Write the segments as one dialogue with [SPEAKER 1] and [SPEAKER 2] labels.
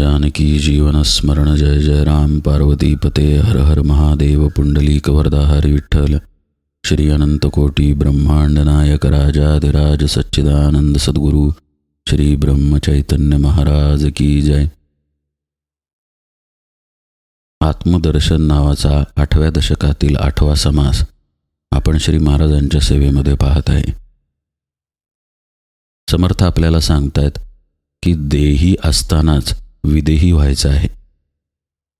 [SPEAKER 1] जानकी जीवनस्मरण जय जय राम। पार्वती पते हर हर महादेव पुंडलीक वरदा हरी विठ्ठल। श्री अनंत कोटी ब्रह्मांड नायक राजाधिराज सच्चिदानंद सद्गुरू। श्री ब्रह्मचैतन्य महाराज की जय। आत्मदर्शन नावाचा आठव्या दशकातील आठवा समास आपण श्री महाराजांच्या सेवेमध्ये पाहत आहे. समर्थ आपल्याला सांगतायत की देही असतानाच विदेही व्हायचं आहे.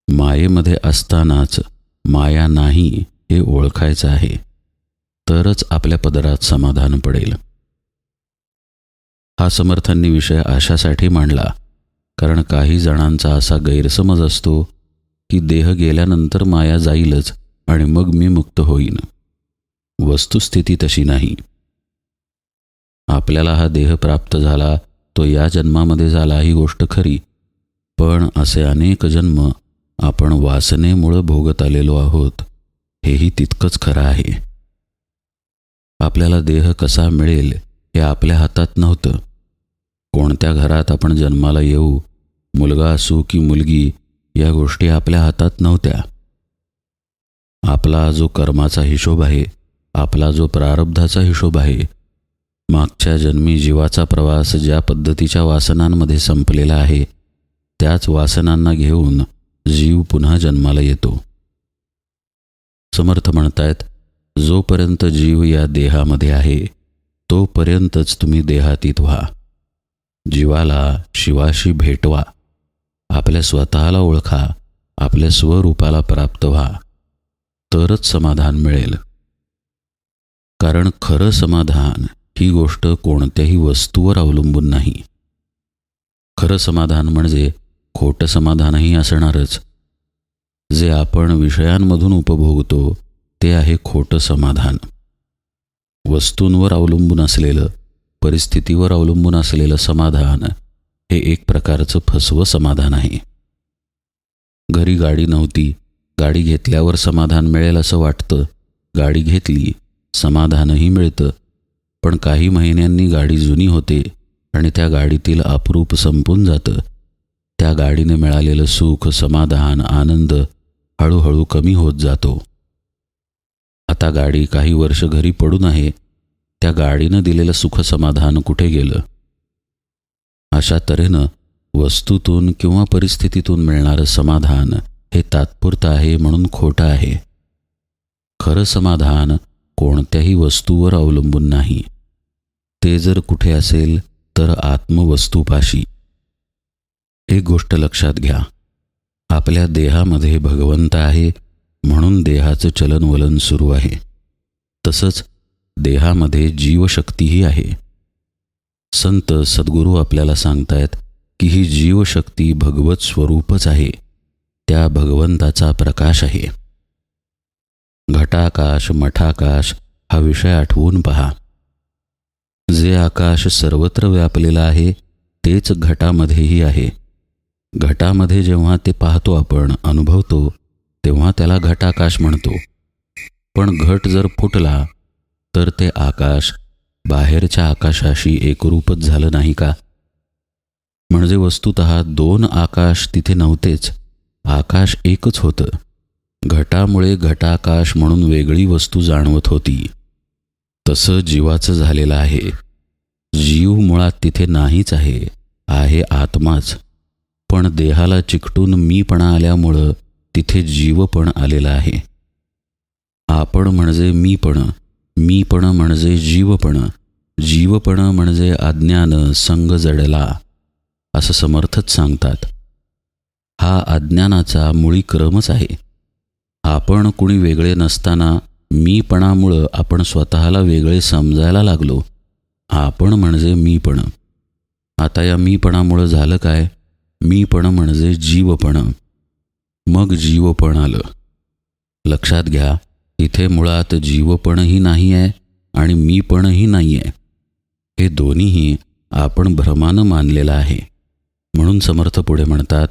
[SPEAKER 1] मायेमध्ये असतानाच माया नाही हे ओळखायचं आहे. तरच आपल्या पदरात समाधान पडेल. हा समर्थांनी विषय अशासाठी मांडला कारण काही जणांचा असा गैरसमज असतो की देह गेल्यानंतर माया जाईलच आणि मग मी मुक्त होईन. वस्तुस्थिती तशी नाही. आपल्याला हा देह प्राप्त झाला तो या जन्मामध्ये झाला ही गोष्ट खरी पण असे अनेक जन्म आपण वासनेमुळं भोगत आलेलो आहोत हेही तितकंच खरं आहे. आपल्याला देह कसा मिळेल हे आपल्या हातात नव्हतं. कोणत्या घरात आपण जन्माला येऊ मुलगा असू की मुलगी या गोष्टी आपल्या हातात नव्हत्या. आपला जो कर्माचा हिशोब आहे आपला जो प्रारब्धाचा हिशोब आहे मागच्या जन्मी जीवाचा प्रवास ज्या पद्धतीच्या वासनांमध्ये संपलेला आहे त्याच वासनांना घेऊन जीव पुन्हा जन्माला येतो. समर्थ म्हणतायत जोपर्यंत जीव या देहामध्ये आहे तोपर्यंतच तुम्ही देहातीत व्हा. जीवाला शिवाशी भेटवा. आपल्या स्वतःला ओळखा आपल्या स्वरूपाला प्राप्त व्हा. तरच समाधान मिळेल. कारण खरं समाधान ही गोष्ट कोणत्याही वस्तूवर अवलंबून नाही. खरं समाधान म्हणजे खोटं समाधानही असणारच. जे आपण विषयांमधून उपभोगतो ते आहे खोटं समाधान. वस्तूंवर अवलंबून असलेलं परिस्थितीवर अवलंबून असलेलं समाधान हे एक प्रकारचं फसवं समाधान आहे. घरी गाडी नव्हती गाडी घेतल्यावर समाधान मिळेल असं वाटतं गाडी घेतली समाधानही मिळतं. पण काही महिन्यांनी गाडी जुनी होते आणि त्या गाडीतील अप्रूप संपून जातं. त्या गाडीने मिळालेलं सुख समाधान आनंद हळूहळू कमी होत जातो. आता गाडी काही वर्ष घरी पडून आहे त्या गाडीनं दिलेलं सुखसमाधान कुठे गेलं? अशा तऱ्हेनं वस्तूतून किंवा परिस्थितीतून मिळणारं समाधान हे तात्पुरतं आहे म्हणून खोटं आहे. खरं समाधान कोणत्याही वस्तूवर अवलंबून नाही. ते जर कुठे असेल तर आत्मवस्तूपाशी. एक गोष्ट लक्षात घ्या. आपल्या देहामध्ये भगवंत आहे म्हणून देहाचं चलनवलन सुरू आहे. तसंच देहामध्ये जीवशक्तीही आहे. संत सद्गुरू आपल्याला सांगतायत की ही जीवशक्ती भगवत स्वरूपच आहे. त्या भगवंताचा प्रकाश आहे. घटाकाश मठाकाश हा विषय आठवून पहा. जे आकाश सर्वत्र व्यापलेलं आहे तेच घटामध्येही आहे. घटामध्ये जेव्हा ते पाहतो आपण अनुभवतो तेव्हा त्याला घटाकाश म्हणतो. पण घट जर फुटला तर ते आकाश बाहेरच्या आकाशाशी एकरूपच झालं नाही का? म्हणजे वस्तुत दोन आकाश तिथे नव्हतेच आकाश एकच होतं. घटामुळे घटाकाश म्हणून वेगळी वस्तू जाणवत होती. तसं जीवाचं झालेलं आहे. जीव मुळात तिथे नाहीच आहे आहे आत्माच. पण देहाला चिकटून मीपणा आल्यामुळं तिथे जीवपण आलेलं आहे. आपण म्हणजे मीपण मीपण म्हणजे जीवपण जीवपण म्हणजे अज्ञान संग जडला असं समर्थच सांगतात. हा अज्ञानाचा मुळी क्रमच आहे. आपण कुणी वेगळे नसताना मीपणामुळं आपण स्वतःला वेगळे समजायला लागलो. आपण म्हणजे मीपण आता या मीपणामुळं झालं काय? मीपण म्हणजे जीवपण. मग जीवपण आलं. लक्षात घ्या इथे मुळात जीवपणही नाही आहे आणि मीपणही नाही आहे हे दोन्हीही आपण भ्रमानं मानलेलं आहे. म्हणून समर्थ पुढे म्हणतात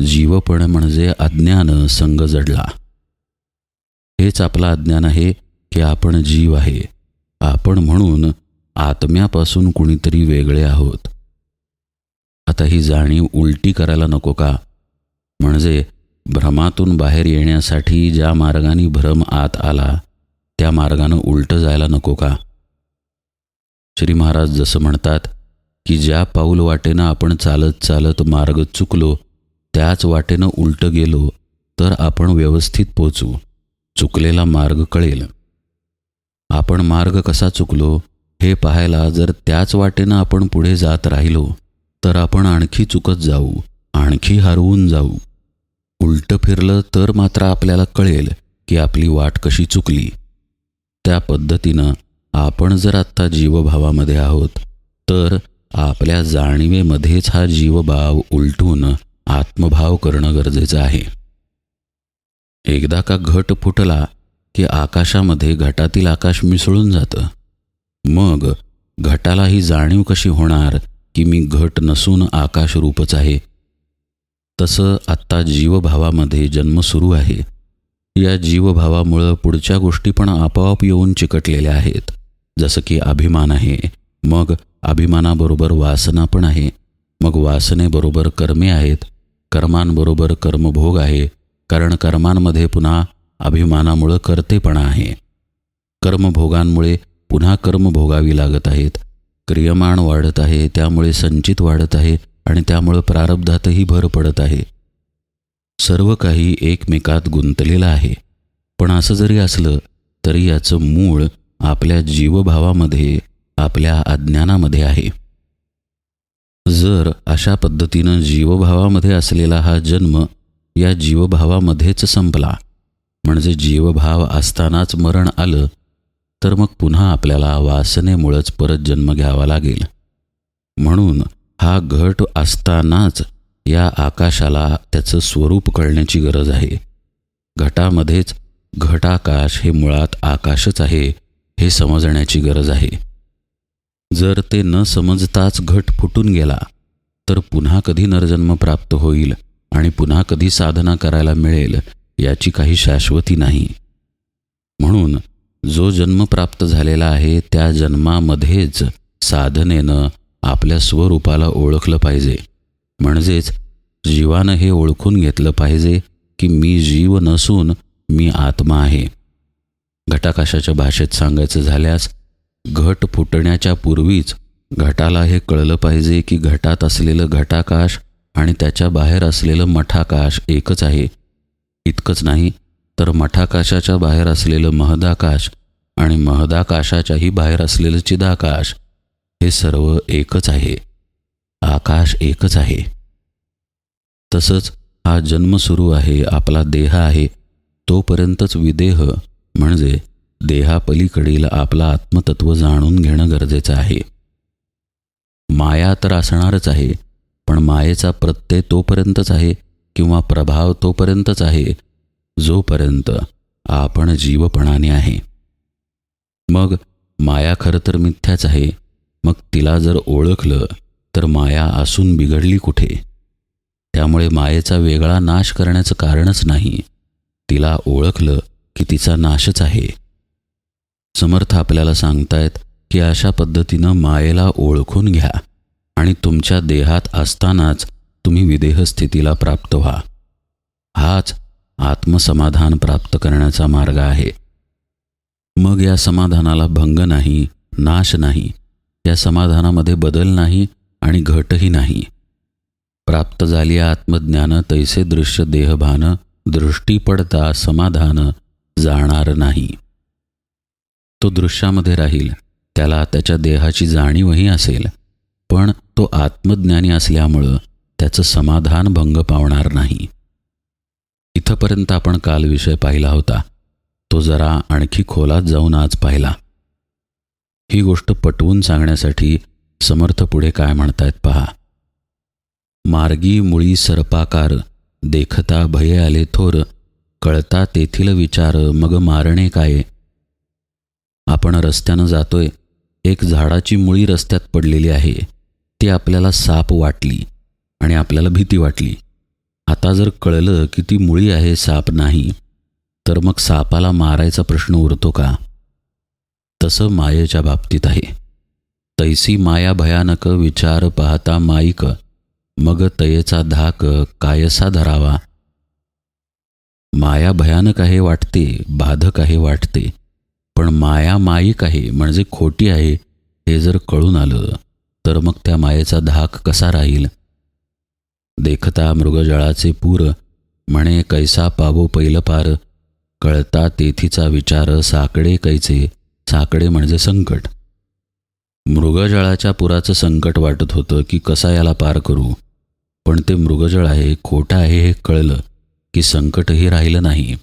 [SPEAKER 1] जीवपण म्हणजे अज्ञान संग जडला. हेच आपलं अज्ञान आहे की आपण जीव आहे. आपण म्हणून आत्म्यापासून कुणीतरी वेगळे आहोत. आता ही जाणीव उलटी करायला नको का? म्हणजे भ्रमातून बाहेर येण्यासाठी ज्या मार्गाने भ्रम आत आला त्या मार्गानं उलटं जायला नको का? श्री महाराज जसं म्हणतात की ज्या पाऊल वाटेनं आपण चालत चालत मार्ग चुकलो त्याच वाटेनं उलटं गेलो तर आपण व्यवस्थित पोचू. चुकलेला मार्ग कळेल. आपण मार्ग कसा चुकलो हे पाहायला जर त्याच वाटेनं आपण पुढे जात राहिलो तर आपण आणखी चुकत जाऊ आणखी हरवून जाऊ. उलटं फिरलं तर मात्र आपल्याला कळेल की आपली वाट कशी चुकली. त्या पद्धतीनं आपण जर आत्ता जीवभावामध्ये आहोत तर आपल्या जाणीवेमध्येच हा जीवभाव उलटून आत्मभाव करणं गरजेचं आहे. एकदा का घट फुटला की आकाशामध्ये घटातील आकाश मिसळून जातं. मग घटाला ही जाणीव कशी होणार की मी घट नसून आकाश रूपच आहे. तसं आत्ता जीवभावामध्ये जन्म सुरू आहे. या जीवभावामुळं पुढच्या गोष्टी पण आपोआप येऊन चिकटलेल्या आहेत. जसं की अभिमान आहे. मग अभिमानाबरोबर वासना पण आहे. मग वासनेबरोबर कर्मे आहेत. कर्मांबरोबर कर्मभोग आहे. कारण कर्मांमध्ये पुन्हा अभिमानामुळं कर्तेपणा आहे. कर्मभोगांमुळे पुन्हा कर्म भोगावी लागत आहेत. क्रियमाण वाढत आहे त्यामुळे संचित वाढत आहे आणि त्यामुळं प्रारब्धातही भर पडत आहे. सर्व काही एकमेकात गुंतलेलं आहे. पण असं जरी असलं तरी याचं मूळ आपल्या जीवभावामध्ये आपल्या अज्ञानामध्ये आहे. जर अशा पद्धतीनं जीवभावामध्ये असलेला हा जन्म या जीवभावामध्येच संपला म्हणजे जीवभाव असतानाच मरण आलं तर मग पुन्हा आपल्याला वासनेमुळंच परत जन्म घ्यावा लागेल. म्हणून हा घट असतानाच या आकाशाला त्याचं स्वरूप कळण्याची गरज आहे. घटामध्येच घटाकाश हे मुळात आकाशच आहे हे समजण्याची गरज आहे. जर ते न समजताच घट फुटून गेला तर पुन्हा कधी नरजन्म प्राप्त होईल आणि पुन्हा कधी साधना करायला मिळेल याची काही शाश्वती नाही. म्हणून जो जन्म प्राप्त झालेला आहे त्या जन्मामध्येच साधनेनं आपल्या स्वरूपाला ओळखलं पाहिजे. म्हणजेच जीवानं हे ओळखून घेतलं पाहिजे की मी जीव नसून मी आत्मा आहे. घटाकाशाच्या भाषेत सांगायचं झाल्यास घट फुटण्याच्या पूर्वीच घटाला हे कळलं पाहिजे की घटात असलेलं घटाकाश आणि त्याच्या बाहेर असलेलं मठाकाश एकच आहे. इतकंच नाही तर मठाकाशाच्या बाहेर असलेलं महदाकाश आणि महदाकाशाच्याही बाहेर असलेलं चिदाकाश हे सर्व एकच आहे. आकाश एकच आहे. तसंच हा जन्म सुरू आहे आपला देह आहे तोपर्यंतच विदेह म्हणजे देहापलीकडील आपला आत्मतत्व जाणून घेणं गरजेचं आहे. माया तर असणारच आहे पण मायेचा प्रत्यय तोपर्यंतच आहे किंवा प्रभाव तोपर्यंतच आहे जोपर्यंत आपण जीवपणाने आहे. मग माया खरं तर मिथ्याच आहे. मग तिला जर ओळखलं तर माया असून बिघडली कुठे? त्यामुळे मायेचा वेगळा नाश करण्याचं कारणच नाही. तिला ओळखलं की तिचा नाशच आहे. समर्थ आपल्याला सांगतायत की अशा पद्धतीनं मायेला ओळखून घ्या आणि तुमच्या देहात असतानाच तुम्ही विदेह स्थितीला प्राप्त व्हा. हाच आत्मसमाधान प्राप्त करण्याचा मार्ग आहे. मग या समाधानाला भंग नाही नाश नाही या समाधानामध्ये बदल नाही आणि घटही नाही. प्राप्त झाली आत्मज्ञान तैसे दृश्य देहभान दृष्टी पडता समाधान जाणार नाही. तो दृश्यामध्ये राहील त्याला त्याच्या देहाची जाणीवही असेल पण तो आत्मज्ञानी असल्यामुळं त्याचं समाधान भंग पावणार नाही. इथंपर्यंत आपण काल विषय पाहिला होता. तो जरा आणखी खोलात जाऊन आज पाहिला. ही गोष्ट पटवून सांगण्यासाठी समर्थ पुढे काय म्हणतायत पहा. मार्गी मुळी सर्पाकार देखता भये आले थोर कळता तेथील विचार मग मारणे काय? आपण रस्त्यानं जातोय. एक झाडाची मुळी रस्त्यात पडलेली आहे. ती आपल्याला साप वाटली आणि आपल्याला भीती वाटली. आता जर कळलं की ती मुळी आहे साप नाही तर मग सापाला मारायचा प्रश्न उरतो का? तसं मायेच्या बाबतीत आहे. तैसी माया भयानक विचार पाहता माईक मग तयेचा धाक कायसा धरावा. माया भयानक आहे वाटते बाधक आहे वाटते पण माया माईक आहे म्हणजे खोटी आहे हे जर कळून आलं तर मग त्या मायेचा धाक कसा राहील? देखता मृगजळाचे पूर. म्हणे कैसा पावो पैल पार. कळता तेथीचा विचार साकडे कैचे साकडे म्हणजे संकट. मृगजळाच्या पुराचं संकट वाटत होतं की कसा याला पार करू. पण ते मृगजळ आहे खोटं आहे हे कळलं की संकटही राहिलं नाही.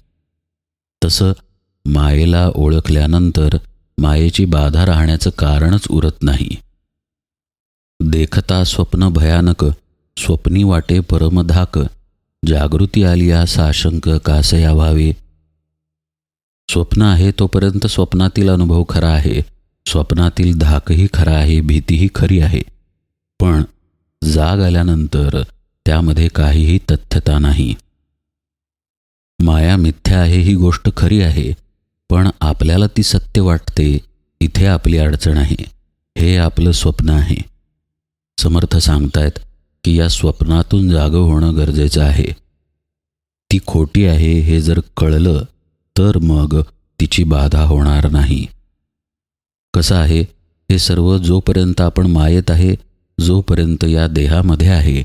[SPEAKER 1] तसं मायेला ओळखल्यानंतर मायेची बाधा राहण्याचं कारणच उरत नाही. देखता स्वप्न भयानक स्वप्नी वाटे परमधाक जागृती आली असा आशंक कासया व्हावे स्वप्न आहे तोपर्यंत स्वप्नातील अनुभव खरा आहे. स्वप्नातील धाकही खरा आहे भीतीही खरी आहे. पण जाग आल्यानंतर त्यामध्ये काहीही तथ्यता नाही. माया मिथ्या आहे ही गोष्ट खरी आहे पण आपल्याला ती सत्य वाटते इथे आपली अडचण आहे. हे आपलं स्वप्न आहे. समर्थ सांगतायत की या स्वप्नातून जागं होणं गरजेचं आहे. ती खोटी आहे हे जर कळलं तर मग तिची बाधा होणार नाही. कसं आहे? हे सर्व जोपर्यंत आपण मायेत आहे जोपर्यंत या देहामध्ये आहे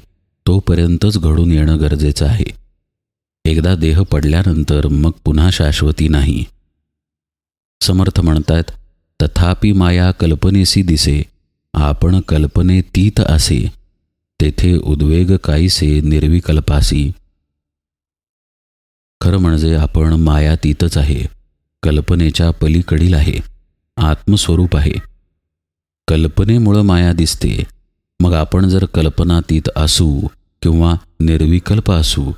[SPEAKER 1] तोपर्यंतच घडून येणं गरजेचं आहे. एकदा देह पडल्यानंतर मग पुन्हा शाश्वती नाही. समर्थ म्हणतात तथापि माया कल्पनेसी दिसे आपण कल्पने तीत असे. तेथे उद्वेग काहीसे निर्विकल्पासी खरं म्हणजे आपण मायातीतच आहे. कल्पनेच्या पलीकडील आहे. आत्मस्वरूप आहे. कल्पनेमुळं माया दिसते. मग आपण जर कल्पनातीत असू किंवा निर्विकल्प असू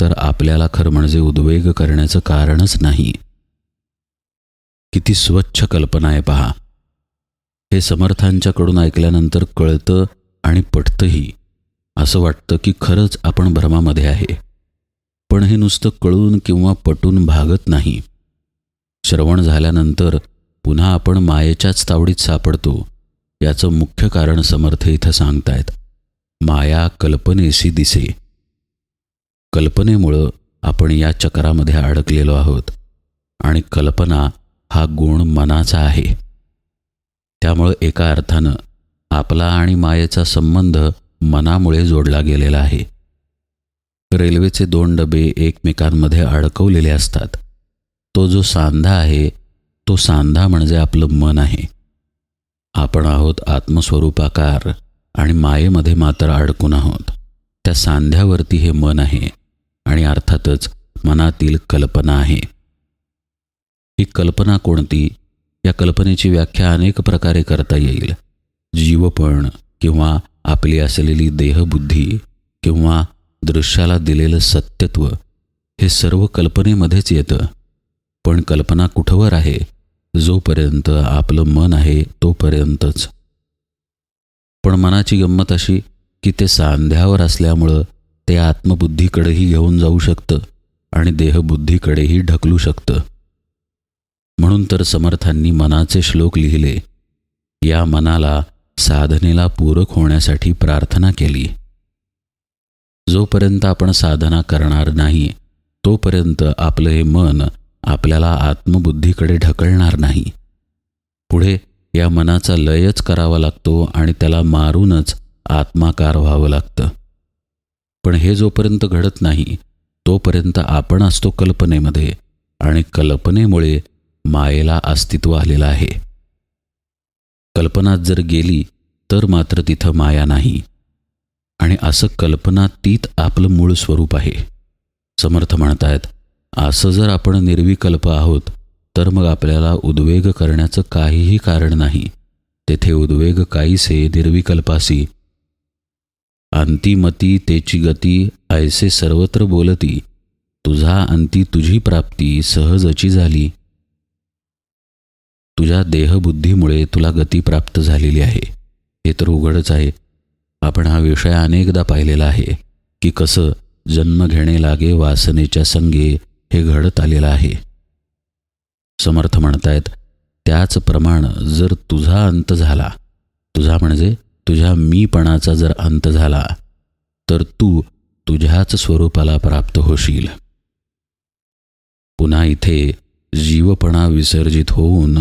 [SPEAKER 1] तर आपल्याला खरं म्हणजे उद्वेग करण्याचं कारणच नाही. किती स्वच्छ कल्पना आहे पहा. हे समर्थांच्याकडून ऐकल्यानंतर कळतं आणि पटतंही. असं वाटतं की खरंच आपण भ्रमामध्ये आहे. पण हे नुसतं कळून किंवा पटून भागत नाही. श्रवण झाल्यानंतर पुन्हा आपण मायेच्याच तावडीत सापडतो याचं मुख्य कारण समर्थ इथं सांगतायत. माया कल्पनेशी दिसे. कल्पनेमुळं आपण या चक्रामध्ये अडकलेलो आहोत आणि कल्पना हा गुण मनाचा आहे. त्यामुळं एका अर्थानं आपला आणि मायेचा संबंध मनामुळे जोडला गेलेला आहे. रेल्वेचे दोन डबे एकमेकांमध्ये अडकवलेले असतात. तो जो सांधा आहे तो सांधा म्हणजे आपलं मन आहे. आपण आहोत आत्मस्वरूपाकार आणि मायेमध्ये मात्र अडकून आहोत. त्या सांध्यावरती हे मन आहे आणि अर्थातच मनातील कल्पना आहे. ही कल्पना कोणती? या कल्पनेची व्याख्या अनेक प्रकारे करता येईल. जीवपण किंवा आपली असलेली देहबुद्धी किंवा दृश्याला दिलेलं सत्यत्व हे सर्व कल्पनेमध्येच येतं. पण कल्पना कुठवर आहे? जोपर्यंत आपलं मन आहे तोपर्यंतच. पण मनाची गंमत अशी की ते सांध्यावर असल्यामुळं ते आत्मबुद्धीकडेही घेऊन जाऊ शकतं आणि देहबुद्धीकडेही ढकलू शकतं. म्हणून तर समर्थांनी मनाचे श्लोक लिहिले या मनाला साधनेला पूरक होण्यासाठी प्रार्थना केली. जोपर्यंत आपण साधना करणार नाही तोपर्यंत आपलं हे मन आपल्याला आत्मबुद्धीकडे ढकलणार नाही. पुढे या मनाचा लयच करावा लागतो आणि त्याला मारूनच आत्माकार व्हावं लागतं. पण हे जोपर्यंत घडत नाही तोपर्यंत आपण असतो कल्पनेमध्ये आणि कल्पनेमुळे मायेला अस्तित्व आलेलं आहे. कल्पनात जर गेली तर मात्र तिथं माया नाही. आणि असं कल्पनातीत आपलं मूळ स्वरूप आहे. समर्थ म्हणतायत असं जर आपण निर्विकल्प आहोत तर मग आपल्याला उद्वेग करण्याचं काहीही कारण नाही. तेथे उद्वेग काहीसे निर्विकल्पासी. अंतिमती तेची गती ऐसे सर्वत्र बोलती. तुझा अंती तुझी प्राप्ती सहजची झाली. तुझ्या देहबुद्धीमुळे तुला गती प्राप्त झालेली आहे. हे तर उघडच आहे. आपण हा विषय अनेकदा पाहिलेला आहे की कसं जन्म घेणे लागे वासनेच्या संगे हे घडत आलेलं आहे. समर्थ म्हणतायत त्याच प्रमाण जर तुझा अंत झाला तुझा म्हणजे तुझ्या मीपणाचा जर अंत झाला तर तू तुझ्याच स्वरूपाला प्राप्त होशील. पुन्हा इथे जीवपणा विसर्जित होऊन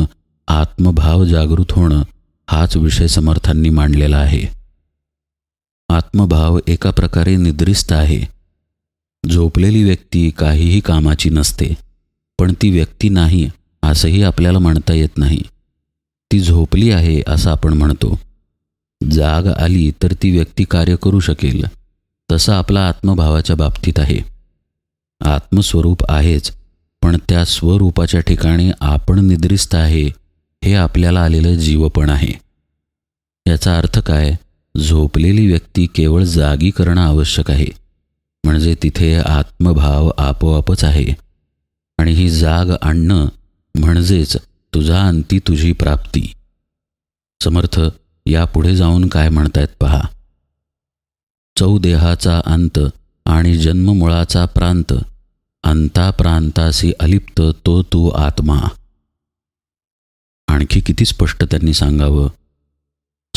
[SPEAKER 1] आत्मभाव जागृत होणं हाच विषय समर्थांनी मांडलेला आहे. आत्मभाव एका प्रकारे निद्रिस्त आहे. झोपलेली व्यक्ती काहीही कामाची नसते पण ती व्यक्ती नाही असंही आपल्याला म्हणता येत नाही. ती झोपली आहे असं आपण म्हणतो. जाग आली तर ती व्यक्ती कार्य करू शकेल तसं आपला आत्मभावाच्या बाबतीत आहे. आत्मस्वरूप आहेच पण त्या स्वरूपाच्या ठिकाणी आपण निद्रिस्त आहे हे आपल्याला आलेलं जीवपण आहे. याचा अर्थ काय? झोपलेली व्यक्ती केवळ जागी करणं आवश्यक आहे. म्हणजे तिथे आत्मभाव आपोआपच आहे. आणि ही जाग आणणं म्हणजेच तुझा अंती तुझी प्राप्ती. समर्थ यापुढे जाऊन काय म्हणतायत पहा. चौदेहाचा अंत आणि जन्ममुळाचा प्रांत. अंता प्रांतासी अलिप्त तो तू आत्मा. आणखी किती स्पष्ट त्यांनी सांगावं?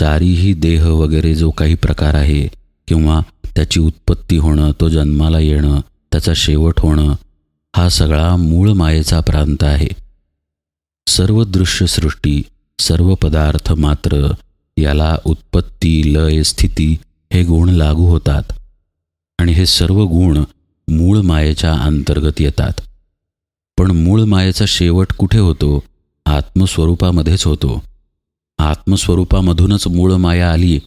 [SPEAKER 1] चारीही देह वगैरे जो काही प्रकार आहे किंवा त्याची उत्पत्ती होणं तो जन्माला येणं त्याचा शेवट होणं हा सगळा मूळ मायेचा प्रांत आहे. सर्व दृश्यसृष्टी सर्व पदार्थ मात्र याला उत्पत्ती लय स्थिती हे गुण लागू होतात आणि हे सर्व गुण मूळ मायेच्या अंतर्गत येतात. पण मूळ मायेचा शेवट कुठे होतो? आत्मस्वरूपामध्येच होतो. आत्मस्वरूपामधूनच मूळ माया आली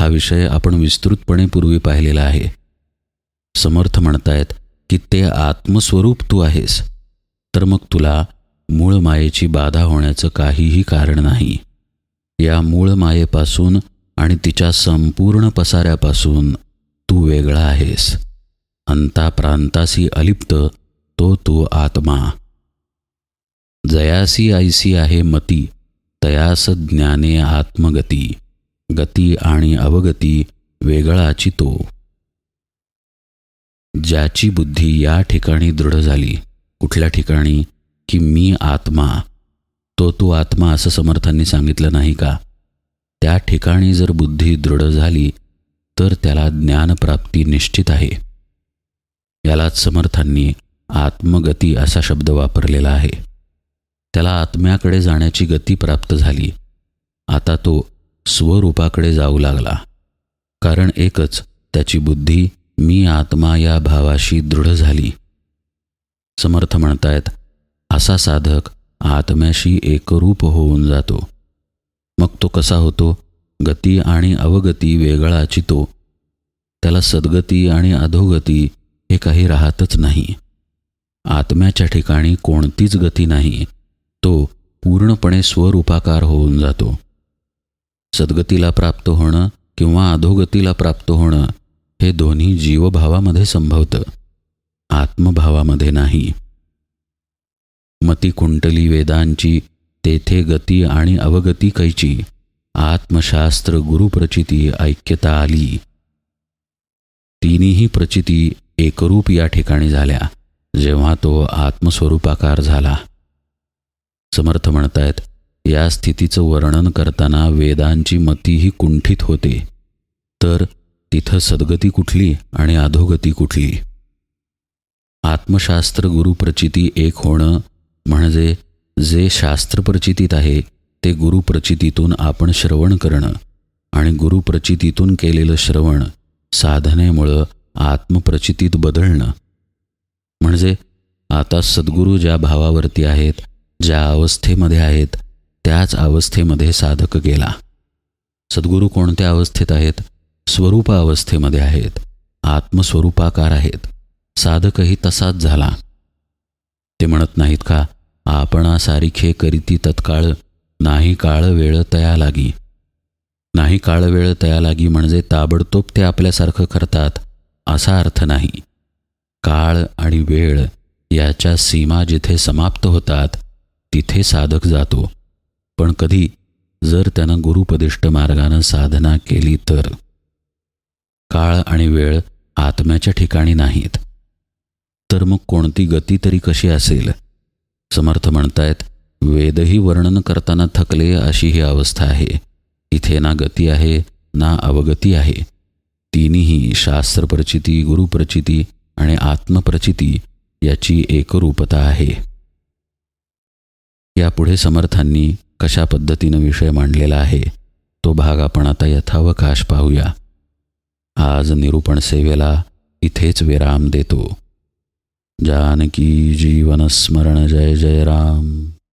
[SPEAKER 1] हा विषय आपण विस्तृतपणे पूर्वी पाहिलेला आहे. समर्थ म्हणतायत की ते आत्मस्वरूप तू आहेस तर मग तुला मूळ मायेची बाधा होण्याचं काहीही कारण नाही. या मूळ मायेपासून आणि तिच्या संपूर्ण पसाऱ्यापासून तू वेगळा आहेस. अंता प्रांतासी अलिप्त तो तू आत्मा. जयासी आईसी आहे मती तयास ज्ञाने आत्मगती गती आणि अवगती वेगळाची तो. ज्याची बुद्धी या ठिकाणी दृढ झाली कुठल्या ठिकाणी की मी आत्मा तो तू आत्मा असं समर्थांनी सांगितलं नाही का? त्या ठिकाणी जर बुद्धी दृढ झाली तर त्याला ज्ञानप्राप्ती निश्चित आहे. यालाच समर्थांनी आत्मगती असा शब्द वापरलेला आहे. त्याला आत्म्याकडे जाण्याची गती प्राप्त झाली. आता तो स्वरूपाकडे जाऊ लागला. कारण एकच त्याची बुद्धी मी आत्मा या भावाशी दृढ झाली. समर्थ म्हणतायत असा साधक आत्म्याशी एकरूप होऊन जातो. मग तो कसा होतो? गती आणि अवगती वेगळा चितो. त्याला सद्गती आणि अधोगती हे काही राहतच नाही. आत्म्याच्या ठिकाणी कोणतीच गती नाही. तो पूर्णपणे स्वरूपाकार होऊन जातो. सद्गतीला प्राप्त होणं किंवा अधोगतीला प्राप्त होणं हे दोन्ही जीवभावामध्ये संभवतं. आत्मभावामध्ये नाही. मती कुंटली वेदांची तेथे गती आणि अवगती कैची आत्मशास्त्र गुरुप्रचिती ऐक्यता आली. तिन्ही प्रचिती एकरूप या ठिकाणी झाल्या जेव्हा तो आत्मस्वरूपाकार झाला. समर्थ म्हणतायत. या स्थितीचं वर्णन करताना वेदांची मतीही कुंठित होते. तर तिथं सद्गती कुठली आणि अधोगती कुठली? आत्मशास्त्र गुरुप्रचिती एक होणं म्हणजे जे शास्त्रप्रचितीत आहे ते गुरुप्रचितीतून आपण श्रवण करणं आणि गुरुप्रचितीतून केलेलं श्रवण साधनेमुळं आत्मप्रचितीत बदलणं. म्हणजे आता सद्गुरू ज्या भावावरती आहेत ज्या अवस्थेमध्ये आहेत त्याच अवस्थेमध्ये साधक गेला. सद्गुरू कोणत्या अवस्थेत आहेत? स्वरूप अवस्थेमध्ये आहेत. आत्मस्वरूपाकार आहेत. साधकही तसाच झाला. ते म्हणत नाहीत का आपणा सारिखे करीती तत्काळ नाही काळ वेळ तया लागी. नाही काळ वेळ तया लागी म्हणजे ताबडतोब ते आपल्यासारखं करतात असा अर्थ नाही. काळ आणि वेळ याच्या सीमा जिथे समाप्त होतात तिथे साधक जातो. पण कधी जर त्यानं गुरुपदिष्ट मार्गानं साधना केली तर? काळ आणि वेळ आत्म्याच्या ठिकाणी नाहीत. तर मग कोणती गती तरी कशी असेल? समर्थ म्हणतायत वेदही वर्णन करताना थकले अशी ही अवस्था आहे. इथे ना गती आहे ना अवगती आहे. तिन्ही शास्त्रप्रचिती गुरुप्रचिती आणि आत्मप्रचिती याची एकरूपता आहे. यापुढे समर्थांनी कशा पद्धतीनं विषय मांडलेला आहे तो भाग आपण आता यथावकाश पाहूया. आज निरूपण सेवेला इथेच विराम देतो. जानकी जीवन स्मरण जय जय राम.